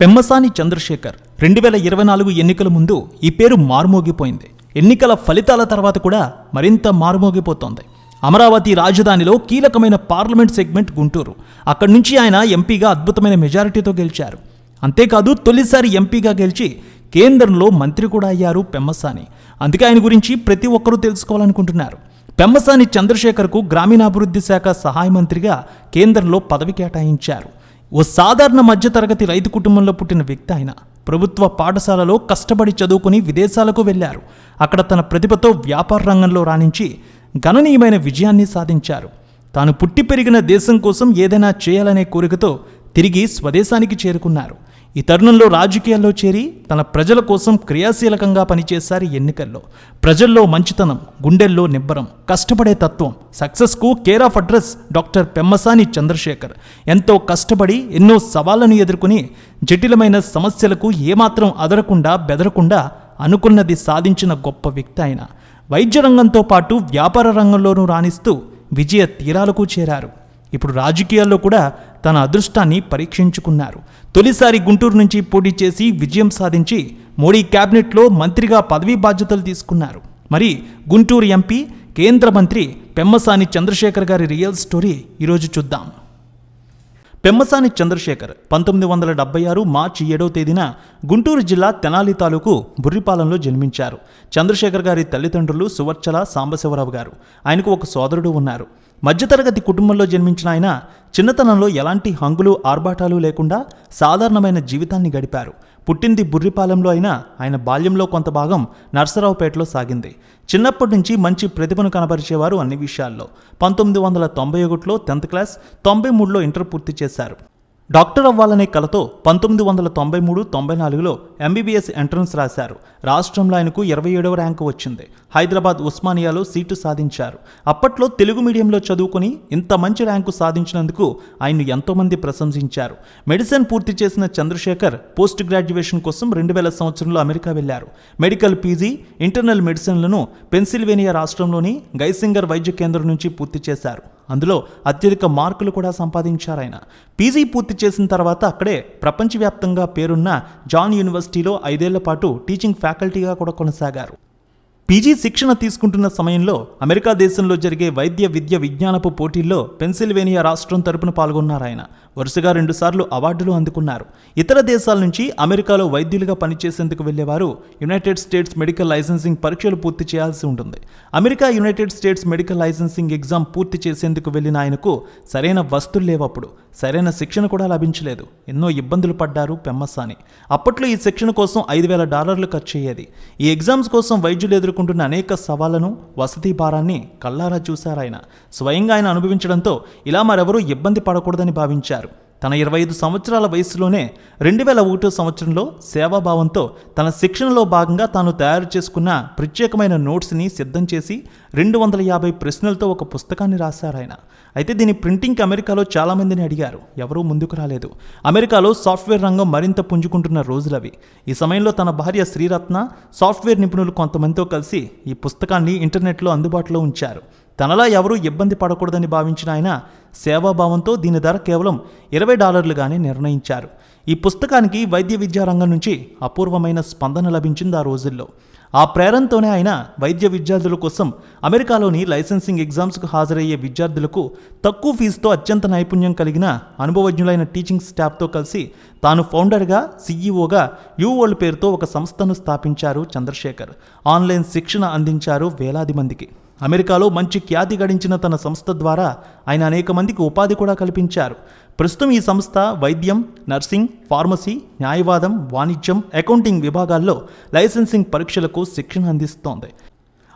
పెమ్మసాని చంద్రశేఖర్ రెండు వేల ఇరవై నాలుగు ఎన్నికల ముందు ఈ పేరు మారుమోగిపోయింది. ఎన్నికల ఫలితాల తర్వాత కూడా మరింత మారుమోగిపోతోంది. అమరావతి రాజధానిలో కీలకమైన పార్లమెంట్ సెగ్మెంట్ గుంటూరు. అక్కడి నుంచి ఆయన ఎంపీగా అద్భుతమైన మెజారిటీతో గెలిచారు. అంతేకాదు తొలిసారి ఎంపీగా గెలిచి కేంద్రంలో మంత్రి కూడా అయ్యారు పెమ్మసాని. అందుకే ఆయన గురించి ప్రతి ఒక్కరూ తెలుసుకోవాలనుకుంటున్నారు. పెమ్మసాని చంద్రశేఖర్కు గ్రామీణాభివృద్ధి శాఖ సహాయ మంత్రిగా కేంద్రంలో పదవి కేటాయించారు. ఓ సాధారణ మధ్యతరగతి రైతు కుటుంబంలో పుట్టిన వ్యక్తి ఆయన. ప్రభుత్వ పాఠశాలలో కష్టపడి చదువుకుని విదేశాలకు వెళ్ళారు. అక్కడ తన ప్రతిభతో వ్యాపార రంగంలో రాణించి గణనీయమైన విజయాన్ని సాధించారు. తాను పుట్టి పెరిగిన దేశం కోసం ఏదైనా చేయాలనే కోరికతో తిరిగి స్వదేశానికి చేరుకున్నారు. ఈ తరుణంలో రాజకీయాల్లో చేరి తన ప్రజల కోసం క్రియాశీలకంగా పనిచేశారు ఈ ఎన్నికల్లో. ప్రజల్లో మంచితనం గుండెల్లో నిబ్బరం కష్టపడే తత్వం సక్సెస్కు care of address doctor Pemmasani Chandrashekhar. ఎంతో కష్టపడి ఎన్నో సవాళ్ళను ఎదుర్కొని జటిలమైన సమస్యలకు ఏమాత్రం అదరకుండా బెదరకుండా అనుకున్నది సాధించిన గొప్ప వ్యక్తి ఆయన. వైద్య రంగంతో పాటు వ్యాపార రంగంలోనూ రాణిస్తూ విజయ తీరాలకు చేరారు. ఇప్పుడు రాజకీయాల్లో కూడా తన అదృష్టాన్ని పరీక్షించుకున్నారు. తొలిసారి గుంటూరు నుంచి పోటీ చేసి విజయం సాధించి మోడీ క్యాబినెట్లో మంత్రిగా పదవీ బాధ్యతలు తీసుకున్నారు. మరి గుంటూరు ఎంపీ కేంద్ర మంత్రి పెమ్మసాని చంద్రశేఖర్ గారి రియల్ స్టోరీ ఈరోజు చూద్దాం. పెమ్మసాని చంద్రశేఖర్ పంతొమ్మిది వందల డెబ్బై ఆరు మార్చి ఏడవ తేదీన గుంటూరు జిల్లా తెనాలి తాలూకు బుర్రిపాలెంలో జన్మించారు. చంద్రశేఖర్ గారి తల్లిదండ్రులు సువర్చల సాంబశివరావు గారు. ఆయనకు ఒక సోదరుడు ఉన్నారు. మధ్యతరగతి కుటుంబంలో జన్మించిన ఆయన చిన్నతనంలో ఎలాంటి హంగులు ఆర్భాటాలు లేకుండా సాధారణమైన జీవితాన్ని గడిపారు. పుట్టింది బుర్రిపాలెంలో అయినా ఆయన బాల్యంలో కొంత భాగం నర్సరావుపేటలో సాగింది. చిన్నప్పటి నుంచి మంచి ప్రతిభను కనబరిచేవారు అన్ని విషయాల్లో. పంతొమ్మిది వందల తొంభై ఒకటిలో టెన్త్ క్లాస్ తొంభై మూడులో ఇంటర్ పూర్తి చేశారు. డాక్టర్ అవ్వాలనే కలతో పంతొమ్మిది వందల తొంభై మూడు తొంభై నాలుగులో ఎంబీబీఎస్ ఎంట్రన్స్ రాశారు. రాష్ట్రంలో ఆయనకు ఇరవై ఏడవ ర్యాంకు వచ్చింది. హైదరాబాద్ ఉస్మానియాలో సీటు సాధించారు. అప్పట్లో తెలుగు మీడియంలో చదువుకుని ఇంత మంచి ర్యాంకు సాధించినందుకు ఆయన్ను ఎంతోమంది ప్రశంసించారు. మెడిసిన్ పూర్తి చేసిన చంద్రశేఖర్ పోస్ట్ గ్రాడ్యుయేషన్ కోసం రెండు వేల సంవత్సరంలో అమెరికా వెళ్ళారు మెడికల్ పీజీ ఇంటర్నల్ మెడిసిన్లను పెన్సిల్వేనియా రాష్ట్రంలోని గైసింగర్ వైద్య కేంద్రం నుంచి పూర్తి చేశారు. అందులో అత్యధిక మార్కులు కూడా సంపాదించారు ఆయన. పీజీ పూర్తి చేసిన తర్వాత అక్కడే ప్రపంచవ్యాప్తంగా పేరున్న జాన్ యూనివర్సిటీలో ఐదేళ్ళ పాటు టీచింగ్ ఫ్యాకల్టీగా కూడా కొనసాగారు. పీజీ శిక్షణ తీసుకుంటున్న సమయంలో అమెరికా దేశంలో జరిగే వైద్య విద్య విజ్ఞానపు పోటీల్లో పెన్సిల్వేనియా రాష్ట్రం తరపున పాల్గొన్నారు ఆయన. వరుసగా రెండుసార్లు అవార్డులు అందుకున్నారు. ఇతర దేశాల నుంచి అమెరికాలో వైద్యులుగా పనిచేసేందుకు వెళ్ళేవారు యునైటెడ్ స్టేట్స్ మెడికల్ లైసెన్సింగ్ పరీక్షలు పూర్తి చేయాల్సి ఉంటుంది. America United States medical licensing exam పూర్తి చేసేందుకు వెళ్ళిన ఆయనకు సరైన వస్తువులు లేవప్పుడు సరైన శిక్షణ కూడా లభించలేదు. ఎన్నో ఇబ్బందులు పడ్డారు పెమ్మసాని. అప్పట్లో ఈ శిక్షణ కోసం ఐదు వేల డాలర్లు ఖర్చు అయ్యేది. ఈ ఎగ్జామ్స్ కోసం వైద్యులు ఎదుర్కొంటున్న అనేక సవాళ్ళను వసతి భారాన్ని కల్లారా చూశారు ఆయన స్వయంగా ఆయన అనుభవించడంతో ఇలా మరెవరూ ఇబ్బంది పడకూడదని భావించారు. తన ఇరవై ఐదు సంవత్సరాల వయసులోనే రెండు వేల ఒకటో సంవత్సరంలో సేవాభావంతో తన శిక్షణలో భాగంగా తాను తయారు చేసుకున్న ప్రత్యేకమైన నోట్స్ని సిద్ధం చేసి రెండు వందల యాభై ప్రశ్నలతో ఒక పుస్తకాన్ని రాశారు ఆయన. అయితే దీని ప్రింటింగ్కి అమెరికాలో చాలామందిని అడిగారు. ఎవరూ ముందుకు రాలేదు. అమెరికాలో సాఫ్ట్వేర్ రంగం మరింత పుంజుకుంటున్న రోజులవి ఈ సమయంలో తన భార్య శ్రీరత్న సాఫ్ట్వేర్ నిపుణులు కొంతమందితో కలిసి ఈ పుస్తకాన్ని ఇంటర్నెట్లో అందుబాటులో ఉంచారు. తనలా ఎవరూ ఇబ్బంది పడకూడదని భావించిన ఆయన సేవాభావంతో దీని ధర కేవలం ఇరవై డాలర్లుగానే నిర్ణయించారు. ఈ పుస్తకానికి వైద్య విద్యారంగం నుంచి అపూర్వమైన స్పందన లభించింది ఆ రోజుల్లో. ఆ ప్రేరణతోనే ఆయన వైద్య విద్యార్థుల కోసం అమెరికాలోని లైసెన్సింగ్ ఎగ్జామ్స్కు హాజరయ్యే విద్యార్థులకు తక్కువ ఫీజుతో అత్యంత నైపుణ్యం కలిగిన అనుభవజ్ఞులైన టీచింగ్ స్టాఫ్తో కలిసి తాను ఫౌండర్గా సీఈఓగా యూ వరల్డ్ పేరుతో ఒక సంస్థను స్థాపించారు చంద్రశేఖర్. ఆన్లైన్ శిక్షణ అందించారు వేలాది మందికి. అమెరికాలో మంచి ఖ్యాతి గడించిన తన సంస్థ ద్వారా ఆయన అనేక మందికి ఉపాధి కూడా కల్పించారు. ప్రస్తుతం ఈ సంస్థ వైద్యం నర్సింగ్ ఫార్మసీ న్యాయవాదం వాణిజ్యం అకౌంటింగ్ విభాగాల్లో లైసెన్సింగ్ పరీక్షలకు శిక్షణ అందిస్తోంది.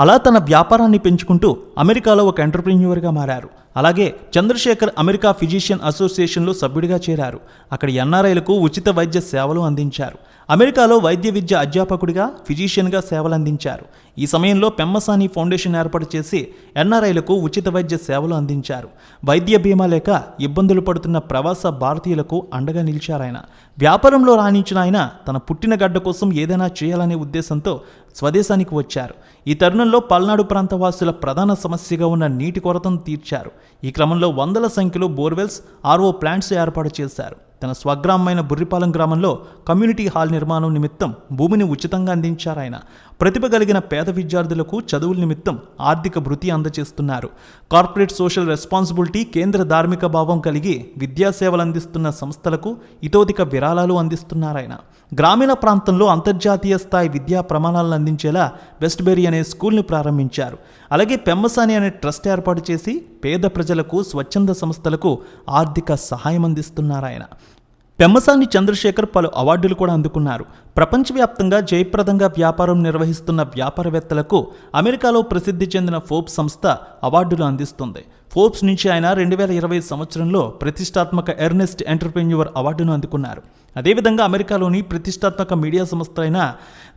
అలా తన వ్యాపారాన్ని పెంచుకుంటూ అమెరికాలో ఒక ఎంటర్ప్రెన్యూర్గా మారారు. అలాగే చంద్రశేఖర్ అమెరికా ఫిజిషియన్ అసోసియేషన్లో సభ్యుడిగా చేరారు. అక్కడ ఎన్ఆర్ఐలకు ఉచిత వైద్య సేవలు అందించారు. అమెరికాలో వైద్య విద్య అధ్యాపకుడిగా ఫిజిషియన్గా సేవలు అందించారు. ఈ సమయంలో పెమ్మసాని ఫౌండేషన్ ఏర్పాటు చేసి ఎన్ఆర్ఐలకు ఉచిత వైద్య సేవలు అందించారు. వైద్య బీమా లేక ఇబ్బందులు పడుతున్న ప్రవాస భారతీయులకు అండగా నిలిచారాయన వ్యాపారంలో రాణించిన ఆయన తన పుట్టిన గడ్డ కోసం ఏదైనా చేయాలనే ఉద్దేశంతో స్వదేశానికి వచ్చారు. ఈ తరుణంలో పల్నాడు ప్రాంత వాసుల ప్రధాన సమస్యగా ఉన్న నీటి కొరతను తీర్చారు. ఈ క్రమంలో వందల సంఖ్యలో బోర్వెల్స్ ఆర్ఓ ప్లాంట్స్ ఏర్పాటు చేశారు. తన స్వగ్రామమైన బుర్రిపాలెం గ్రామంలో కమ్యూనిటీ హాల్ నిర్మాణం నిమిత్తం భూమిని ఉచితంగా అందించారు ఆయన. ప్రతిభ కలిగిన పేద విద్యార్థులకు చదువుల నిమిత్తం ఆర్థిక భృతి అందజేస్తున్నారు. కార్పొరేట్ సోషల్ రెస్పాన్సిబిలిటీ కేంద్ర ధార్మిక భావం కలిగి విద్యా సేవలు అందిస్తున్న సంస్థలకు ఇతోధిక విరాళాలు అందిస్తున్నారు ఆయన. గ్రామీణ ప్రాంతంలో అంతర్జాతీయ స్థాయి విద్యా ప్రమాణాలను అందించేలా వెస్ట్ బెరీ అనే స్కూల్ని ప్రారంభించారు. అలాగే పెమ్మసాని అనే ట్రస్ట్ ఏర్పాటు చేసి పేద ప్రజలకు స్వచ్ఛంద సంస్థలకు ఆర్థిక సహాయం అందిస్తున్నారు ఆయన. పెమ్మసాని చంద్రశేఖర్ పలు అవార్డులు కూడా అందుకున్నారు. ప్రపంచవ్యాప్తంగా జయప్రదంగా వ్యాపారం నిర్వహిస్తున్న వ్యాపారవేత్తలకు అమెరికాలో ప్రసిద్ధి చెందిన ఫోర్బ్స్ సంస్థ అవార్డులు అందిస్తుంది. ఫోర్బ్స్ నుంచి ఆయన రెండు వేల ఇరవై సంవత్సరంలో ప్రతిష్టాత్మక ఎర్నెస్ట్ ఎంటర్ప్రెన్యూర్ అవార్డును అందుకున్నారు. అదేవిధంగా అమెరికాలోని ప్రతిష్టాత్మక మీడియా సంస్థ అయిన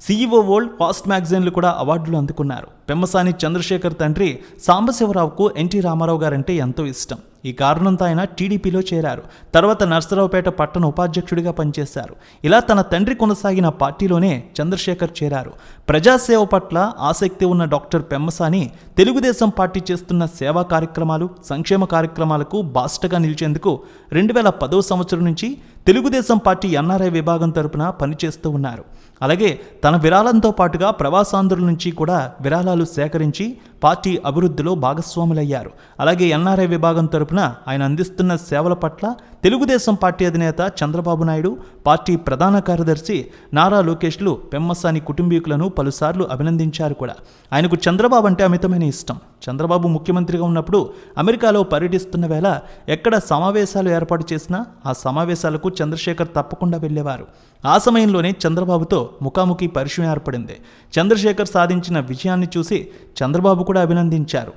సీఈఓ వరల్డ్ ఫాస్ట్ మ్యాగజైన్లు కూడా అవార్డులు అందుకున్నారు. పెమ్మసాని చంద్రశేఖర్ తండ్రి సాంబశివరావుకు ఎన్టీ రామారావు గారంటే ఎంతో ఇష్టం. ఈ కారణంతో ఆయన టీడీపీలో చేరారు. తర్వాత నర్సరావుపేట పట్టణ ఉపాధ్యక్షుడిగా పనిచేశారు. ఇలా తన తండ్రి కొనసాగిన పార్టీలోనే చంద్రశేఖర్ చేరారు. ప్రజాసేవ పట్ల ఆసక్తి ఉన్న డాక్టర్ పెమ్మసాని తెలుగుదేశం పార్టీ చేస్తున్న సేవా కార్యక్రమాలు సంక్షేమ కార్యక్రమాలకు బాస్టగా నిలిచేందుకు రెండు వేల పదో సంవత్సరం నుంచి తెలుగుదేశం పార్టీ ఎన్ఆర్ఐ విభాగం తరపున పనిచేస్తూ ఉన్నారు. అలాగే తన విరాళంతో పాటుగా ప్రవాసాంధ్రుల నుంచి కూడా విరాళాలు సేకరించి పార్టీ అభివృద్ధిలో భాగస్వాములయ్యారు. అలాగే ఎన్ఆర్ఐ విభాగం తరపున ఆయన అందిస్తున్న సేవల పట్ల తెలుగుదేశం పార్టీ అధినేత చంద్రబాబు నాయుడు పార్టీ ప్రధాన కార్యదర్శి నారా లోకేష్లు పెమ్మసాని కుటుంబీకులను పలుసార్లు అభినందించారు కూడా. ఆయనకు చంద్రబాబు అంటే అమితమైన ఇష్టం. చంద్రబాబు ముఖ్యమంత్రిగా ఉన్నప్పుడు అమెరికాలో పర్యటిస్తున్న వేళ ఎక్కడ సమావేశాలు ఏర్పాటు చేసినా ఆ సమావేశాలకు చంద్రశేఖర్ తప్పకుండా వెళ్ళేవారు. ఆ సమయంలోనే చంద్రబాబుతో ముఖాముఖి పరిచయం ఏర్పడింది. చంద్రశేఖర్ సాధించిన విజయాన్ని చూసి చంద్రబాబు కూడా అభినందించారు.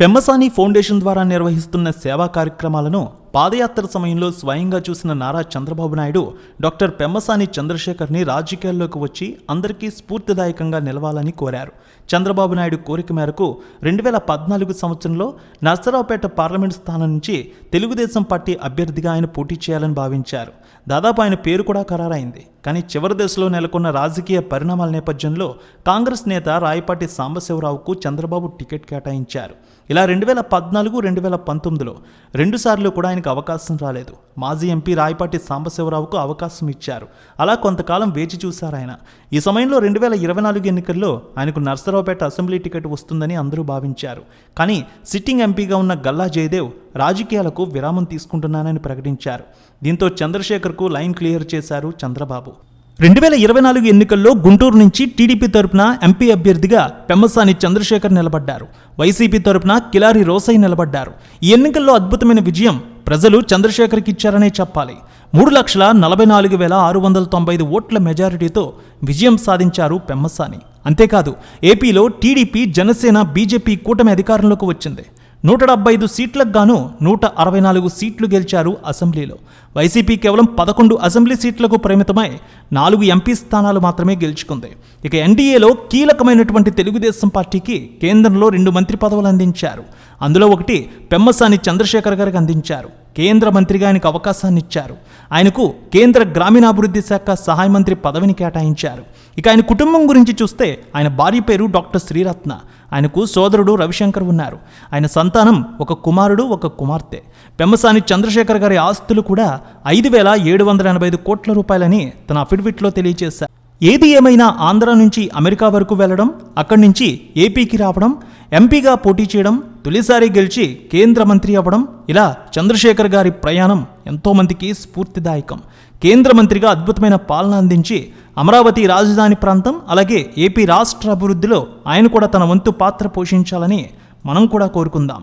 పెమ్మసాని ఫౌండేషన్ ద్వారా నిర్వహిస్తున్న సేవా కార్యక్రమాలను పాదయాత్ర సమయంలో స్వయంగా చూసిన నారా చంద్రబాబు నాయుడు డాక్టర్ పెమ్మసాని చంద్రశేఖర్ని రాజకీయాల్లోకి వచ్చి అందరికీ స్ఫూర్తిదాయకంగా నిలవాలని కోరారు. చంద్రబాబు నాయుడు కోరిక మేరకు రెండు వేల పద్నాలుగు సంవత్సరంలో నర్సరావుపేట పార్లమెంట్ స్థానం నుంచి తెలుగుదేశం పార్టీ అభ్యర్థిగా ఆయన పోటీ చేయాలని భావించారు. దాదాపు ఆయన పేరు కూడా ఖరారైంది. కానీ చివరి దశలో నెలకొన్న రాజకీయ పరిణామాల నేపథ్యంలో కాంగ్రెస్ నేత రాయపాటి సాంబశివరావుకు చంద్రబాబు టికెట్ కేటాయించారు. ఇలా రెండు వేల పద్నాలుగు రెండు వేల పంతొమ్మిదిలో రెండుసార్లు కూడా ఆయన ఆయనకు అవకాశం రాలేదు. మాజీ ఎంపీ రాయపాటి సాంబశివరావుకు అవకాశం ఇచ్చారు. అలా కొంతకాలం వేచి చూశారు ఆయన. ఈ సమయంలో రెండు వేల ఇరవై నాలుగు ఎన్నికల్లో ఆయనకు నర్సరావుపేట అసెంబ్లీ టికెట్ వస్తుందని అందరూ భావించారు. కానీ సిట్టింగ్ ఎంపీగా ఉన్న గల్లా జయదేవ్ రాజకీయాలకు విరామం తీసుకుంటున్నానని ప్రకటించారు. దీంతో చంద్రశేఖర్కు లైన్ క్లియర్ చేశారు చంద్రబాబు. రెండు వేల ఇరవై నాలుగు ఎన్నికల్లో గుంటూరు నుంచి టీడీపీ తరపున ఎంపీ అభ్యర్థిగా పెమ్మసాని చంద్రశేఖర్ నిలబడ్డారు. వైసీపీ తరపున కిలారి రోసయ్య నిలబడ్డారు. ఈ ఎన్నికల్లో అద్భుతమైన విజయం ప్రజలు చంద్రశేఖర్కి ఇచ్చారనే చెప్పాలి. మూడు లక్షల నలభై నాలుగు వేల ఆరు వందల తొంభై ఐదు ఓట్ల మెజారిటీతో విజయం సాధించారు పెమ్మసాని. అంతేకాదు ఏపీలో టీడీపీ జనసేన బీజేపీ కూటమి అధికారంలోకి వచ్చింది. నూట డెబ్బై ఐదు సీట్లకు గాను నూట అరవై నాలుగు సీట్లు గెలిచారు అసెంబ్లీలో. వైసీపీ కేవలం పదకొండు అసెంబ్లీ సీట్లకు పరిమితమై నాలుగు ఎంపీ స్థానాలు మాత్రమే గెలుచుకుంది. ఇక ఎన్డీఏలో కీలకమైనటువంటి తెలుగుదేశం పార్టీకి కేంద్రంలో రెండు మంత్రి పదవులు అందించారు. అందులో ఒకటి పెమ్మసాని చంద్రశేఖర్ గారికి అందించారు. కేంద్ర మంత్రిగా ఆయనకు అవకాశాన్ని ఇచ్చారు ఆయనకు కేంద్ర గ్రామీణాభివృద్ధి శాఖ సహాయ మంత్రి పదవిని కేటాయించారు. ఇక ఆయన కుటుంబం గురించి చూస్తే ఆయన భార్య పేరు డాక్టర్ శ్రీరత్న. ఆయనకు సోదరుడు రవిశంకర్ ఉన్నారు. ఆయన సంతానం ఒక కుమారుడు ఒక కుమార్తె. పెమ్మసాని చంద్రశేఖర్ గారి ఆస్తులు కూడా ఐదు వేల ఏడు వందల ఎనభై ఐదు కోట్ల రూపాయలని తన అఫిడవిట్లో తెలియజేశారు. ఏది ఏమైనా ఆంధ్ర నుంచి అమెరికా వరకు వెళ్ళడం అక్కడి నుంచి ఏపీకి రావడం ఎంపీగా పోటీ చేయడం తొలిసారి గెలిచి కేంద్ర మంత్రి అవ్వడం ఇలా చంద్రశేఖర్ గారి ప్రయాణం ఎంతోమందికి స్ఫూర్తిదాయకం. కేంద్ర మంత్రిగా అద్భుతమైన పాలన అందించి అమరావతి రాజధాని ప్రాంతం అలాగే ఏపీ రాష్ట్ర అభివృద్ధిలో ఆయన కూడా తన వంతు పాత్ర పోషించాలని మనం కూడా కోరుకుందాం.